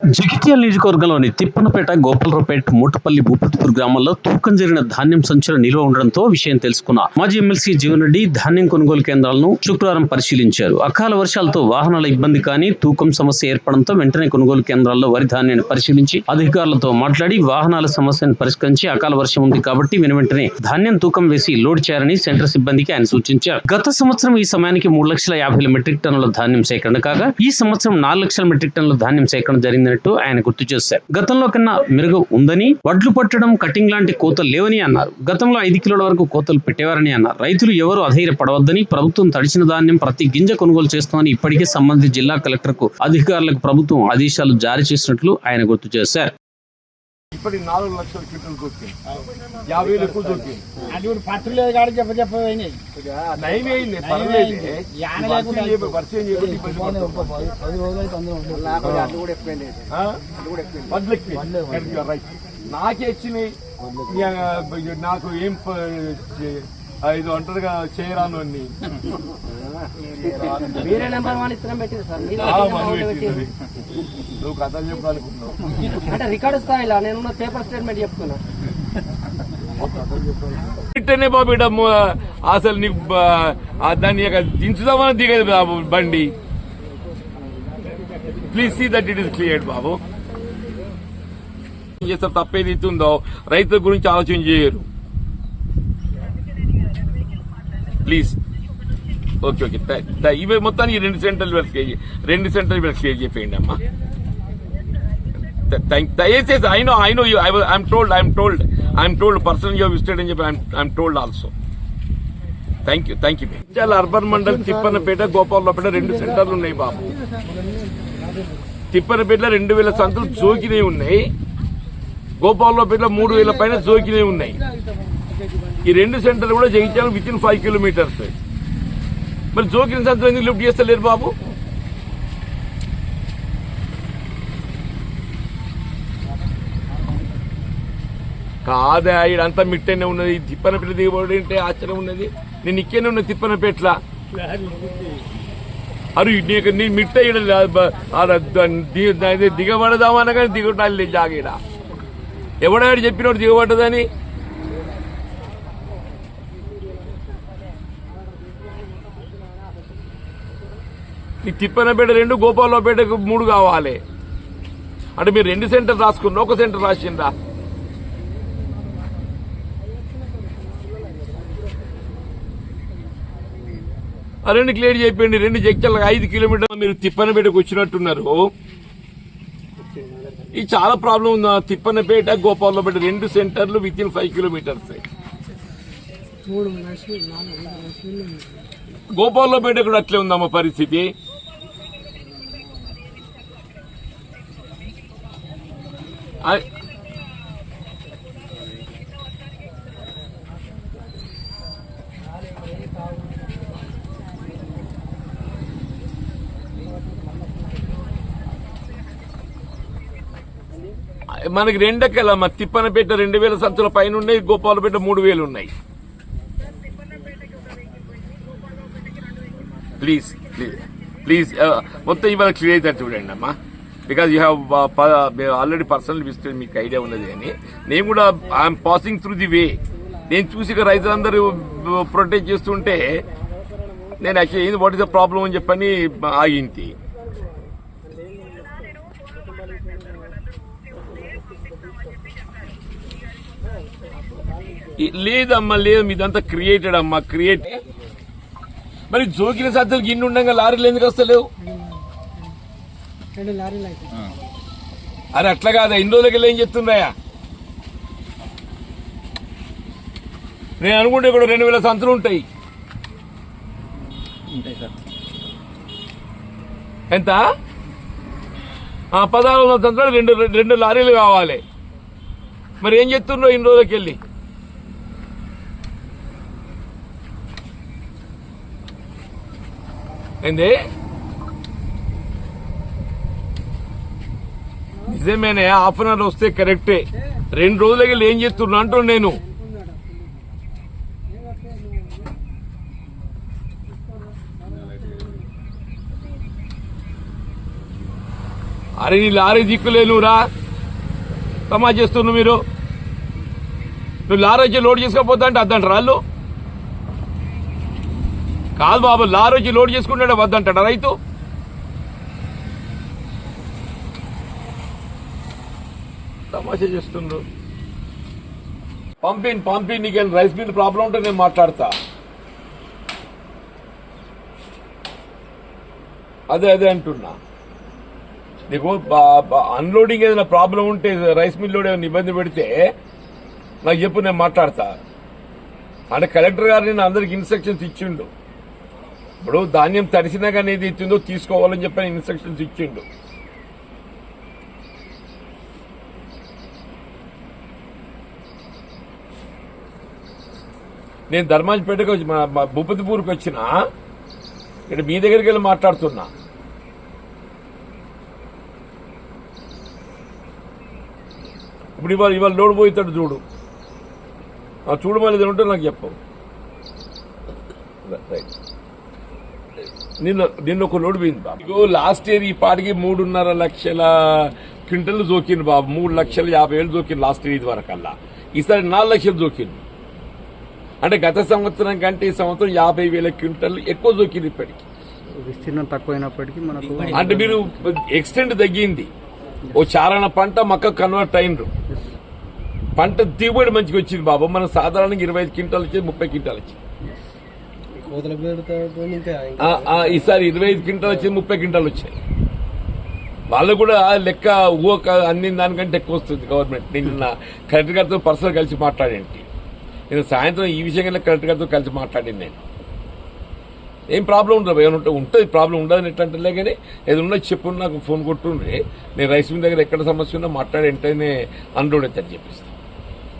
జగిత్యాల నియోజకవర్గంలోని తిప్పనపేట గోపాలరావుపేట మూటపల్లి భూపతిపూర్ గ్రామాల్లో తూకం జరిగిన ధాన్యం సంచుల నిల్వ ఉండడంతో విషయం తెలుసుకున్న మాజీ ఎమ్మెల్సీ జీవన్ రెడ్డి ధాన్యం కొనుగోలు కేంద్రాలను శుక్రవారం పరిశీలించారు. అకాల వర్షాలతో వాహనాల ఇబ్బంది కానీ తూకం సమస్య ఏర్పడంతో వెంటనే కొనుగోలు కేంద్రాల్లో వరి ధాన్యాన్ని పరిశీలించి అధికారులతో మాట్లాడి వాహనాల సమస్యను పరిష్కరించి అకాల వర్షం ఉంది కాబట్టి వెనువెంటనే ధాన్యం తూకం వేసి లోడ్ చేయాలని సెంటర్ సిబ్బందికి ఆయన సూచించారు. గత సంవత్సరం ఈ సమయానికి మూడు లక్షల యాభై మెట్రిక్ టన్నుల ధాన్యం సేకరణ కాగా ఈ సంవత్సరం నాలుగు లక్షల మెట్రిక్ టన్నుల ధాన్యం సేకరణ జరిగింది. జరిగినట్టు ఆయన గుర్తు చేశారు. గతంలో కన్నా మెరుగు ఉందని వడ్లు పట్టడం కటింగ్ లాంటి కోతలు లేవని అన్నారు. గతంలో ఐదు కిలోల వరకు కోతలు పెట్టేవారని అన్నారు. రైతులు ఎవరు అధైర్యపడవద్దని ప్రభుత్వం తడిచిన ధాన్యం ప్రతి గింజ కొనుగోలు చేస్తామని ఇప్పటికే సంబంధిత జిల్లా కలెక్టర్కు అధికారులకు ప్రభుత్వం ఆదేశాలు జారీ చేసినట్లు ఆయన గుర్తు చేశారు. ఇప్పటి నాలుగు లక్షల క్వింటల్ దొరికింది యాభై వేలు ఎక్కువ దొరికింది అది కూడా పట్టు లేదు కాదు చెప్ప చెప్ప పోయినాయి. నయం అయింది పర్లేదు వర్షం చేయబట్టి. పది. నాకే ఇచ్చినాయి. నాకు ఏం ఐదు ఒంటరిగా చేయరాను అన్ని. మీరే నెంబర్ వన్ ఇత్తనం పెట్టింది సార్. నువ్వు కథ చెప్పాలనుకున్నావు అంటే రికార్డు స్థాయిలో నేను పేపర్ స్టేట్మెంట్ చెప్తున్నా. ఇట్టనే బాబు మ- అసలు నీకు దాన్ని దించుదామని దిగదు బాబు బండి? Please see that it is clear బాబు చేస్తారు? తప్పేది ఇస్తుందో రైతుల గురించి ఆలోచన చేయరు. ప్లీజ్. Okay okay. ఇవి మొత్తానికి రెండు సెంటర్ వెల్స్కి రెండు సెంటర్ వెల్స్కి చెప్పేయండి అమ్మా. దయచేసి I know I know you I'm told I'm told I'm told personal you visited అని చెప్పి I'm told also thank you thank you చాలా అర్బన్ మండల్ తిప్పనపేట గోపాలపేట రెండు సెంటర్లు ఉన్నాయి బాబు. తిప్పనపేటలో రెండు వేల సంతులు జోకినవి ఉన్నాయి. గోపాలపేటలో మూడు వేల పైన జోకినవి ఉన్నాయి. ఈ రెండు సెంటర్లు కూడా జగించాలి విత్ ఇన్ ఫైవ్ కిలోమీటర్స్ మరి జోకిన సంతులు ఎందుకు లిఫ్ట్ చేస్తలేరు బాబు? కాదా ఇడంతా మిట్టనే ఉన్నది. తిప్పనపేట దిగబడి అంటే ఆశ్చర్యం ఉన్నది. నేను ఇక్కడనే ఉన్న తిప్పనపేట్ల అరే నీకు నీ మిట్ట ఈడ దిగబడదామన్నా కానీ దిగటాలి జాగీడ. ఎవడాడు చెప్పినోడు దిగబడ్డదని? ఈ తిప్పనపేట రెండు గోపాలపేటకు మూడు కావాలి. అంటే మీరు రెండు సెంటర్ రాసుకున్నారు ఒక సెంటర్ రాసిండ్రా? రెండు క్లియర్ చెప్పండి రెండు జగ్చల ఐదు కిలోమీటర్లు మీరు తిప్పనపేటకు వచ్చినట్టున్నారు. ఇది చాలా ప్రాబ్లం ఉంది తిప్పనపేట గోపాలపేట రెండు సెంటర్లు with in five kilometres Gopalapeta కూడా అట్లే ఉందమ్మా పరిస్థితి. మనకి రెండెక్కలమ్మా తిప్పనపేట రెండు వేల సంచుల పైన ఉన్నాయి గోపాలపేట మూడు వేలు ఉన్నాయి ప్లీజ్ ప్లీజ్ ప్లీజ్ మొత్తం ఇవాళ క్లియర్ అయితే చూడండి అమ్మా. Because you have already personal visit మీకు ఐడియా ఉన్నది అని. నేను కూడా I'm passing through the way నేను చూసి రైతులందరూ uh, ప్రొటెక్ట్ చేస్తుంటే నేను actually what is the problem అని చెప్పని ఆగింది. లేదమ్మా లేదు ఇదంతా క్రియేటెడ్ అమ్మా క్రియేట్ మరి జోకిన సజ్జలు గిన్నె ఉండగా లారీలు ఎందుకు వస్తలేవు? అరే అట్లా కాదా ఇన్ని రోజులకి వెళ్ళి ఏం చెప్తున్నాయా? నేను అనుకుంటే కూడా రెండు వేల సంచులు ఉంటాయి. ఎంత? ఆ, పదహారు వందల సంచులు రెండు రెండు లారీలు కావాలి. మరి ఏం చెప్తున్నావు ఇన్ని రోజులకి వెళ్ళి ఏంది? నిజమేనే హాఫ్ అన్ అవర్ వస్తే కరెక్టే. రెండు రోజులకి ఏం చేస్తున్నా అంటున్నా నేను. అరే నీ లారీ దిక్కులేనురా తమా చేస్తున్నావు మీరు. నువ్వు లారీ వచ్చి లోడ్ చేసుకోపోతా అంటే అద్దంట రాళ్ళు కాదు బాబు లారీ వచ్చి లోడ్ చేసుకుంటాడే వద్దంటాడు రైతు? తమాషా చేస్తుండ్రు. పంపిన్ పంపిన్ నీకేం రైస్ మిల్ ప్రాబ్లం ఉంటే నేను మాట్లాడతా. అదే అదే అంటున్నా. నీకు అన్లోడింగ్ ఏదైనా ప్రాబ్లం ఉంటే రైస్ మిల్ ఏమైనా ఇబ్బంది పెడితే నాకు చెప్పు నేను మాట్లాడతా. అంటే కలెక్టర్ గారు నేను అందరికి ఇన్స్ట్రక్షన్స్ ఇచ్చిండు. ఇప్పుడు ధాన్యం తడిసినా కానీ ఏది ఇచ్చిందో తీసుకోవాలని చెప్పి ఇన్స్ట్రక్షన్స్ ఇచ్చిండు. నేను ధర్మాజిపేటకు వచ్చి మన భూపతిపూర్కి వచ్చిన ఇక్కడ మీ దగ్గరికి వెళ్ళి మాట్లాడుతున్నా. ఇప్పుడు ఇవాళ ఇవాళ లోడ్ పోయితాడు చూడు. ఆ చూడమని ఏదైనా ఉంటే నాకు చెప్పవు. రైట్. నిన్న నిన్న ఒక లోడ్ పోయింది బాబు. లాస్ట్ ఇయర్ ఈ పాటికి మూడున్నర లక్షల క్వింటల్ జోకింది బాబు. మూడు లక్షల యాభై వేలు జోకింది లాస్ట్ ఇయర్ ఇది వరకల్లా ఈసారి నాలుగు లక్షలు జోకింది అంటే గత సంవత్సరం కంటే ఈ సంవత్సరం యాభై వేల క్వింటల్ ఎక్కువ జోకింది ఇప్పటికి. విస్తీర్ణం తక్కువైనప్పటికీ మనకు అంటే మీరు ఎక్స్టెంట్ తగ్గింది. ఓ చారణ పంట మక్క కన్వర్ట్ అయినరు. పంట దిగుబడి మంచిగా వచ్చింది బాబు. మనం సాధారణంగా ఇరవై ఐదు క్వింటాలు వచ్చేది ముప్పై క్వింటాలు వచ్చింది ఈసారి ఇరవై ఐదు క్వింటాలు వచ్చేది ముప్పై క్వింటాలు వచ్చాయి. వాళ్ళు కూడా లెక్క ఊక అన్ని దానికంటే ఎక్కువ వస్తుంది గవర్నమెంట్. నిన్న కలెక్టర్ గారితో పర్సనల్ కలిసి మాట్లాడేంటి నేను సాయంత్రం ఈ విషయంగా కలెక్టర్ గారితో కలిసి మాట్లాడింది నేను. ఏం ప్రాబ్లం ఉండదు ఏమైనా ఉంటే ఉంటుంది ప్రాబ్లం ఉండదని ఎట్లంటే కానీ ఏది ఉన్నా చెప్పు నాకు ఫోన్ కొట్టుండ్రి నేను రైస్ మిల్ దగ్గర ఎక్కడ సమస్య ఉన్నా మాట్లాడి వెంటనే అన్లోడ్ అవుతుంది చెప్పిస్తాను